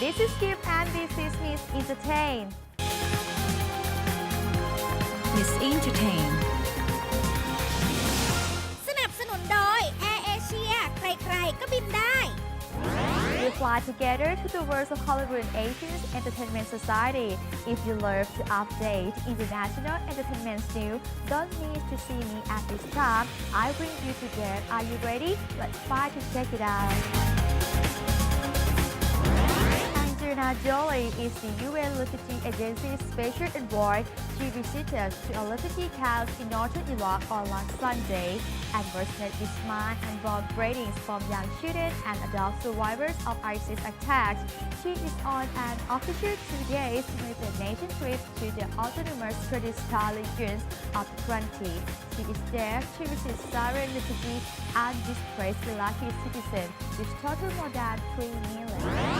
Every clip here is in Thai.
This is Skip and this is Miss Entertain Miss Entertain สนับสนุนโดย Air Asia ใครๆ ก็บินได้ We fly together to the world of Hollywood and Asia's entertainment society. If you love to update international entertainment news, don't miss to see me at this time. I bring you together. Are you ready? Let's fly to check it out. Angelina Jolie is the UN Refugee Agency's special envoy. She visited to a refugee camp in northern Iraq on last Sunday and was met with and warm greetings from young children and adult survivors of ISIS attacks. She is on an official two days United Nations trip to the autonomous Kurdistan regions of the country. She is there to visit Syrian refugees and displaced Iraqi citizens, which total more than 3 million.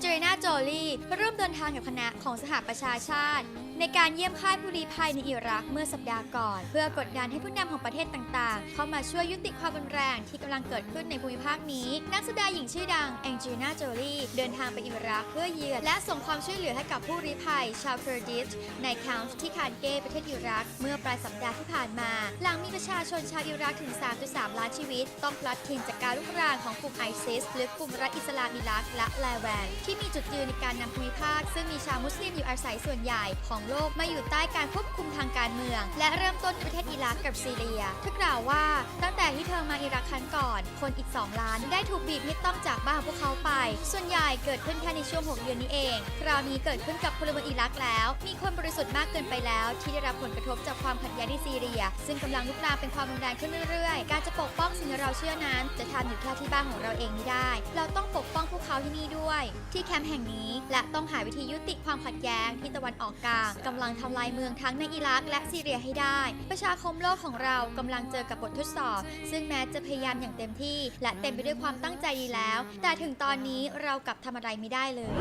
เจลิน่าโจลีริ่มเดินทางกับคณะของสหประชาชาติ ในการเยี่ยมค่ายผู้ลี้ภัยในอิรักเมื่อสัปดาห์ก่อน เพื่อกดดันให้ผู้นำของประเทศต่างๆ เข้ามาช่วยยุติความรุนแรงที่กำลังเกิดขึ้นในภูมิภาคนี้ นักแสดงหญิงชื่อดังแองเจลิน่าโจลีเดินทางไปอิรักเพื่อเยือนและส่งความช่วยเหลือให้กับผู้ลี้ภัย ชาวเคอร์ดิชในแคมป์ที่คานเกประเทศอิรัก เมื่อปลายสัปดาห์ที่ผ่านมา หลังมีประชาชนชาวอิรักถึง 3.3 ล้านชีวิต ต้องพลัดทิ้งจากการลุกรานของกลุ่มไอซิสหรือกลุ่มรัฐอิสลามอิรักและแลแวนที่ที่มีจุดยืนในการนำภูมิภาค ซึ่งมีชาวมุสลิมอยู่อาศัยส่วนใหญ่ของโลกมาอยู่ใต้การควบคุมทางการเมือง และเริ่มต้นในประเทศอิรักกับซีเรียเธอกล่าวว่าตั้งแต่ที่เธอมาอิรักครั้งก่อน คนอีก 2 ล้านได้ถูกบีบให้ต้องจากบ้านของพวกเขาไป ส่วนใหญ่เกิดขึ้นแค่ในช่วง 6 เดือนนี้เอง คราวนี้เกิดขึ้นกับพลเมืองอิรักแล้ว มีคนบริสุทธิ์มากเกินไปแล้ว ที่ได้รับผลกระทบจากความขัดแย้งในซีเรีย ซึ่งกำลังลุกลามเป็นความรุนแรงขึ้นเรื่อยๆ การจะปกป้องสิ่งที่เราเชื่อนั้น จะทำอยู่แค่ที่บ้านของเราเองไม่ได้ เราต้องปกป้องพวกเขาที่นี่ด้วยที่ที่แคมป์แห่งนี้ และต้องหาวิธียุติความขัดแย้งที่ตะวันออกกลางกำลังทำลายเมืองทั้งในอิรักและซีเรียให้ได้ ประชาคมโลกของเรากำลังเจอกับบททดสอบ ซึ่งแม้จะพยายามอย่างเต็มที่ และเต็มไปด้วยความตั้งใจดีแล้ว แต่ถึงตอนนี้เรากลับทำอะไรไม่ได้เลย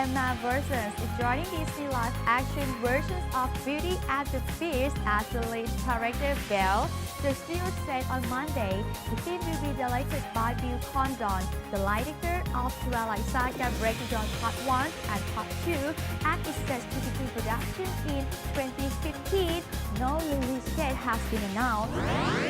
Emma Versions is joining Disney live action versions of Beauty and the Beast as the lead character Belle. The studio said on Monday the film will be directed by Bill Condon, the director of Twilight Saga Breaking Dawn Part 1 and Part 2, and is set to begin production in 2015. No release date has been announced.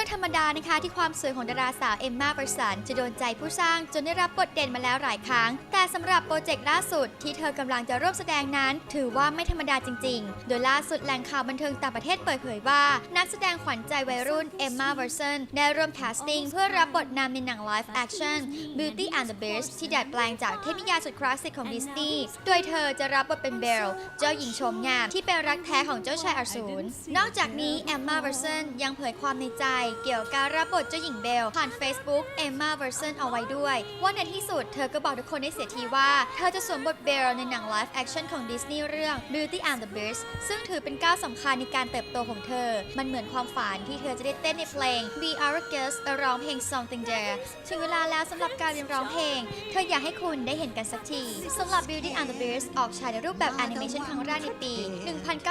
เรื่องธรรมดานะคะที่ความสวยของดาราสาวเอมมาเบอร์สันจะโดนใจผู้สร้างจนได้รับบทเด่นมาแล้วหลายครั้ง แต่สำหรับโปรเจกต์ล่าสุดที่เธอกำลังจะร่วมแสดงนั้น ถือว่าไม่ธรรมดาจริง ๆ โดยล่าสุดแหล่งข่าวบันเทิงต่างประเทศเปิดเผยว่า นักแสดงขวัญใจวัยรุ่นเอมมาเบอร์สันได้ร่วมแคสติ้งเพื่อรับบทนำในหนังไลฟ์แอคชั่น Beauty and the Beast ที่ดัดแปลงจากเทพนิยายสุดคลาสสิกของดิสนีย์โดยเธอจะรับบทเป็นเบลเจ้าหญิงชมงามที่เป็นรักแท้ของเจ้าชายอสูรนอกจากนี้แอมมาเบอร์สันยังเผยความในใจเกี่ยวกับการรับบทเจ้าหญิงเบล ผ่าน Facebook Emma v e r s o n เอาไว้ด้วย ว่าในที่สุดเธอก็บอกทุกคนได้เสียทีว่า เธอจะสวมบทเบลในหนังไลฟ์แอคชั่นของดิสนีย์เรื่อง Beauty and the Beast ซึ่งถือเป็นก้าวสำคัญในการเติบโตของเธอ มันเหมือนความฝันที่เธอจะได้เต้นในเพลง Be Our Guest และร้องเพลง Something There ถึงเวลาแล้วสำหรับการเรียนร้องเพลง เธออยากให้คุณได้เห็นกันสักทีสำหรับ Beauty and the Beast ออกฉายในรูปแบบแอนิเมชันครั้งแรกในปี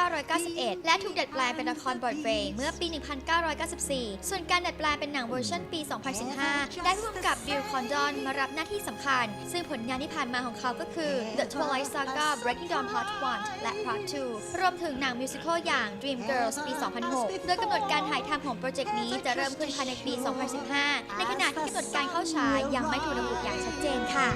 1991 และถูกดัดแปลงเป็นละครบอร์ดเวย์เมื่อปี 1994ส่วนการดัดแปลงเป็นหนังเวอร์ชันปี 2015 ได้ร่วมกับบิลคอนดอนมารับหน้าที่สำคัญ ซึ่งผลงานที่ผ่านมาของเขาก็คือ The Twilight Saga Breaking Dawn Part 1 และ Part 2 รวมถึงหนังมิวสิควลอย่าง Dreamgirls ปี 2006 โดยกำหนดการถ่ายทำของโปรเจกต์นี้จะเริ่มขึ้นภายในปี 2015 ในขณะที่กำหนดการเข้าฉายยังไม่ถูกระบุอย่างชัดเจนค่ะ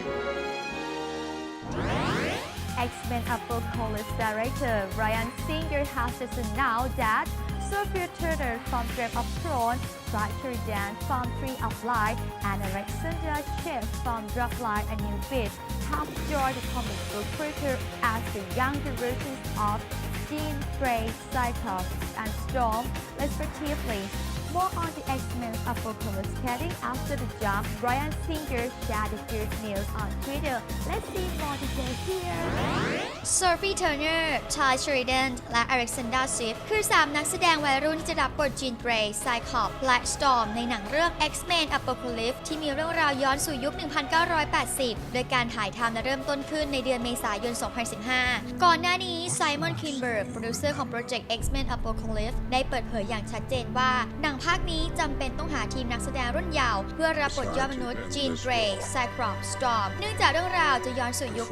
X-Men Apocalypse director Ryan Singer has just announced that Sophia Turner from Game of Thrones, Rachel Dan from Tree of Life, and Alexandra Shipp from Dropline A New Beat have joined the comic book creator as the younger versions of Jean Grey, Cyclops, and Storm, respectively. More on the X-Men Apocalypse heading after the jump, Brian Singer shared the good news on Twitter. Let's see more details here. โซฟีเทอร์เนอร์ชายชริเดนและอเล็กซานดราซิฟคือ 3 นักแสดงวัยรุ่นที่จะรับบทจีนเกรย์ไซคอปและสตอร์มในหนังเรื่อง X-Men Apocalypse ที่มีเรื่องราวย้อนสู่ยุค 1980 โดยการถ่ายทำและเริ่มต้นขึ้นในเดือนเมษายน 2015 ก่อนหน้านี้ไซมอนคินเบิร์กโปรดิวเซอร์ของโปรเจกต์ X-Men Apocalypse ได้เปิดเผยอย่างชัดเจนว่าหนังภาคนี้จำเป็นต้องหาทีมนักแสดงรุ่นเยาว์เพื่อรับบทยอดมนุษย์จีนเกรย์ไซครอปสตอมเนื่องจากเรื่องราวจะย้อนสู่ยุค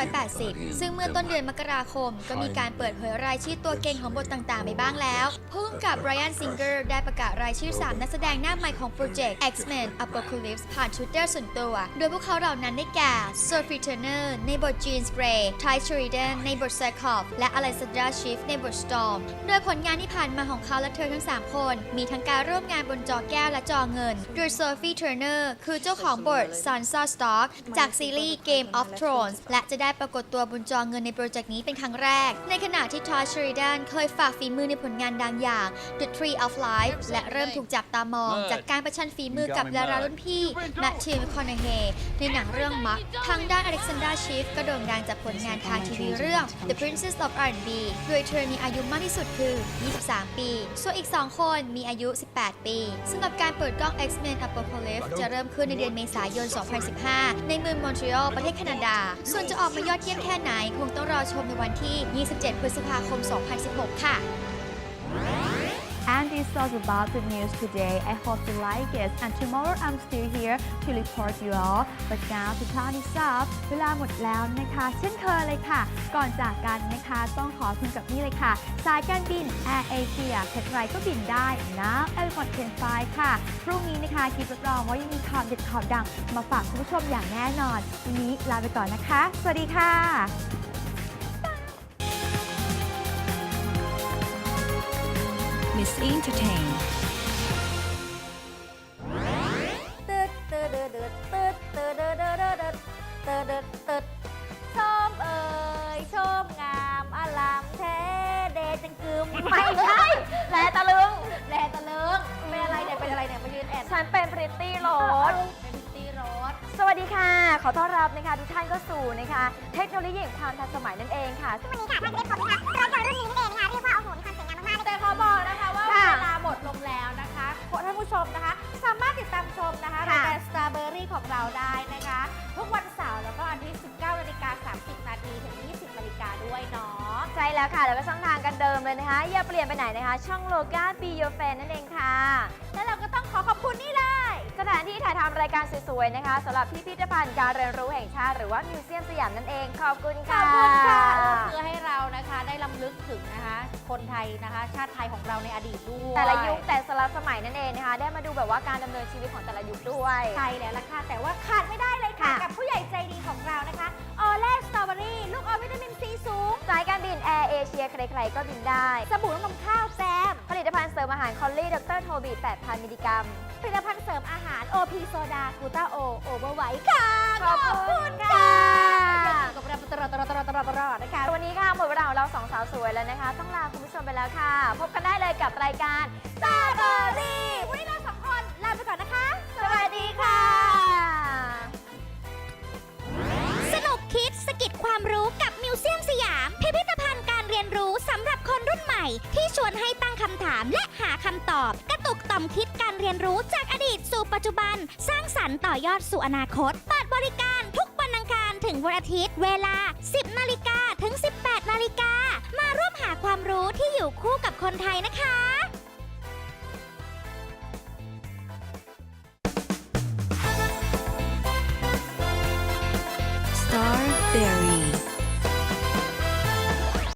1980 ซึ่งเมื่อต้นเดือนมกราคม ก็มีการเปิดเผยรายชื่อตัวเก่งของบทต่างๆ ไปบ้างแล้วผู้กำกับไรอันซิงเกอร์ได้ประกาศรายชื่อ 3 นักแสดงหน้าใหม่ของโปรเจกต์ X-Men Apocalypse ผ่านทวิตเตอร์ส่วนตัว โดยพวกเขาเหล่านั้นได้แก่ Sophie Turner ในบท Jean Grey Ty Sheridan ในบท c y c l o p และ Alexandra Shift ในบท Storm โดยผลงานที่ผ่านมาของเขาและเธอทั้ง 3 คนมีทั้งการร่วมงานบนจอแก้วและจอเงิน โดย Sophie Turner คือเจ้าของบท Sansa Stark จากซีรีส์ Game of Thrones และจะได้ปรากฏตัวบนจอเงินในโปรเจกต์นี้เป็นครั้งแรก ในขณะที่ Ty Sheridan เคยฝากฝีมือในผลงานดังอย่าง The Tree of Life และเริ่มถูกจับตามอง จากการประชันฝีมือกับดารารุ่นพี่แมทธิวคอนเฮในหนังเรื่องมักทางด้านอเล็กซานดราชิฟก็โด่งดังจากผลงานทางทีวีเรื่อง The Princess of R&B โดยเธอมีอายุมากที่สุดคือ 23 ปี ส่วนอีก 2 คนมีอายุ18 ปีสำหรับการเปิดกล้อง X-Men Apocalypse จะเริ่มขึ้นในเดือนเมษายน 2015 ในเมืองมอนทรีออลประเทศแคนาดา ส่วนจะออกมายอดเยี่ยมแค่ไหน คงต้องรอชมในวันที่ 27 พฤษภาคม 2016 ค่ะ And this was about the news today. I hope you like it. And tomorrow I'm still here to report you all. But now to turn this up เวลาหมดแล้วนะคะ เช่นเคยเลยค่ะ ก่อนจากกันนะคะ ต้องขอคุณกับนี่เลยค่ะ สายการบิน Air Asia ใครๆก็บินได้ Now Everyone Can Fly ค่ะ พรุ่งนี้นะคะกิฟรับรองว่ายังมีข่าวเด็ดข่าวดัง มาฝากคุณผู้ชมอย่างแน่นอน วันนี้ลาไปก่อนนะคะ สวัสดีค่ะ Miss Entertain. ตึดตึดตึดตึดตึดตึดตึดตึดตึดตึดชมเอ่ยชมงามอลามแท้เดจังกึมไม่ใช่แลตะลึงแลตะลึงเป็นอะไรเนี่ยเป็นอะไรเนี่ยมายืนแอบฉันเป็นพริตตี้โรสเป็นตีรถสวัสดีค่ะ ขอต้อนรับนะคะทุกท่านก็สู่นะคะ เทคโนโลยีแห่งความทันสมัยนั่นเองค่ะ วันนี้ค่ะท่านจะได้พบนะคะรถยนต์รุ่นนี้นั่นเองนะคะเรียกว่า อบอกนะคะว่าค่ะเวลาหมดลงแล้วนะคะขอท่านผู้ชมนะคะ สามารถติดตามชมนะคะรายค่ะ การ Starberry ของเราได้นะคะ ทุกวันเสาร์แล้วก็อาทิตย์19นาฬิกา30นาทีถึง 20นาฬิกาด้วยเนาะ ใช่แล้วค่ะ แล้วก็ช่องทางกันเดิมเลยนะคะ อย่าเปลี่ยนไปไหนนะคะ ช่องโลกา Be Your Fan นั่นเองค่ะ แล้วเราก็ต้องขอขอบคุณนี่ายทำรายการสวยๆนะคะสำหรับพิพิธภัณฑ์การเรียนรู้แห่งชาติหรือว่ามิวเซียมสยามนั่นเองขอบคุณขค่ะอบคุณค่ะเออเพื่อให้เรานะคะได้ลำลึกถึงนะคะ คนไทยนะคะ ชาติไทยของเราในอดีตด้วยแต่ละยุคแต่ละสมัยนั่นเองนะคะ ได้มาดูแบบว่าการดำเนินชีวิตของแต่ละยุคด้วย ใช่แล้วล่ะค่ะ แต่ว่าขาดไม่ได้เลยค่ะ ค่ะ กับผู้ใหญ่ใจดีของเรานะคะ ออแลสตรอเบอรี่ ลูกอมวิตามินซีสูง เอเชียใครๆก็บินได้ สบู่น้ำนมข้าวแซม ผลิตภัณฑ์เสริมอาหารคอลลี่ดรโทบี8,000 มิลลิกรัม ผลิตภัณฑ์เสริมอาหาร OP โซดากูต้าโอโอเวอร์ไวท์ค่ะ ขอบคุณค่ะกับเราตลอดตลอดตลอดตลอดตลอดนะคะ วันนี้ค่ะหมดเวลาของเราสองสาวสวยแล้วนะคะ ต้องลาคุณผู้ชมไปแล้วค่ะ พบกันได้เลยกับรายการสตาร์เบอรี่วันนี้เราสองคนลาไปก่อนนะคะ สวัสดีค่ะ สนุกคิดสกิดความรู้กับ ม่ที่ชวนให้ตั้งคำถามและหาคำตอบ กระตุกต่อมคิดการเรียนรู้จากอดีตสู่ปัจจุบัน สร้างสรรค์ต่อยอดสู่อนาคตเปิดบริการทุกวันอังคารถึงวันอาทิตย์เวลา 10 นาฬิกาถึง 18 นาฬิกา มาร่วมหาความรู้ที่อยู่คู่กับคนไทยนะคะ